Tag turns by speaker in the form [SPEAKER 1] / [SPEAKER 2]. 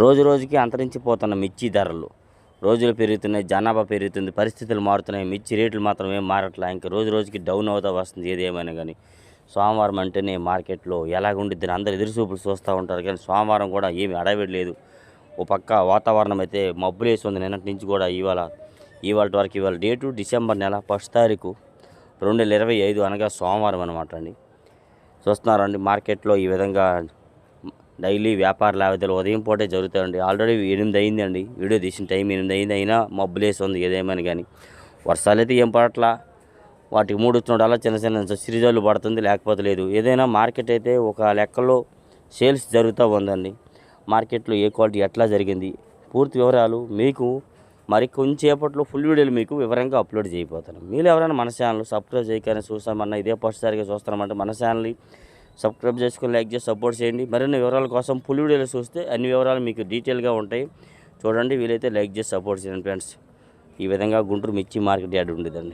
[SPEAKER 1] రోజు రోజుకి అంతరించిపోతున్న మిర్చి ధరలు. రోజులు పెరుగుతున్నాయి జనాభా పెరుగుతుంది పరిస్థితులు మారుతున్నాయి. మిర్చి రేట్లు మాత్రం ఏం మారట్లా? ఇంకా రోజు రోజుకి డౌన్ అవుతా వస్తుంది ఏది ఏమైనా కానీ సోమవారం అంటేనే మార్కెట్లో ఎలాగుండిద్దని అందరు ఎదురుచూపులు చూస్తూ ఉంటారు కానీ సోమవారం కూడా ఏమి అడవిడి లేదు. ఓ పక్క వాతావరణం అయితే మబ్బులు వేసి ఉంది నిన్నటి నుంచి కూడా ఇవాళ ఇవాళ వరకు ఇవాళ డేటు డిసెంబర్ నెల ఫస్ట్ తారీఖు రెండు వేల ఇరవై ఐదు అనగా సోమవారం అనమాట అండి. చూస్తున్నారండి మార్కెట్లో ఈ విధంగా డైలీ వ్యాపార లావాదేవీలు ఉదయం పూటే జరుగుతాయండి. ఆల్రెడీ ఎనిమిది అయిందండి. వీడియో తీసిన టైం ఎనిమిది అయింది అయినా మబ్బులేసి ఉంది ఏదేమని కానీ. వర్షాలు అయితే ఏం పడట్లా? వాటికి మూడు వచ్చినప్పుడు చిన్న చిన్న సిరిజాలు పడుతుంది లేకపోతే లేదు. ఏదైనా మార్కెట్ అయితే ఒక లెక్కలో సేల్స్ జరుగుతూ ఉందండి. మార్కెట్లో ఏ క్వాలిటీ ఎట్లా జరిగింది? పూర్తి వివరాలు మీకు మరి కొంచెంసేపట్లో ఫుల్ వీడియోలు మీకు వివరంగా అప్లోడ్ చేయబోతాను మీరు ఎవరైనా మన ఛానల్ సబ్స్క్రైబ్ చేయకనే చూస్తామన్నా ఇదే ఫస్ట్సారిగా చూస్తామంటే మన ఛానల్ని సబ్స్క్రైబ్ చేసుకొని లైక్ చేసి సపోర్ట్ చేయండి. మరిన్ని వివరాల కోసం ఫుల్ వీడియోలు చూస్తే అన్ని వివరాలు మీకు డీటెయిల్గా ఉంటాయి. చూడండి వీలైతే లైక్ చేసి సపోర్ట్ చేయండి ఫ్రెండ్స్. ఈ విధంగా గుంటూరు మిర్చి మార్కెట్ యార్డ్ ఉండేదండి.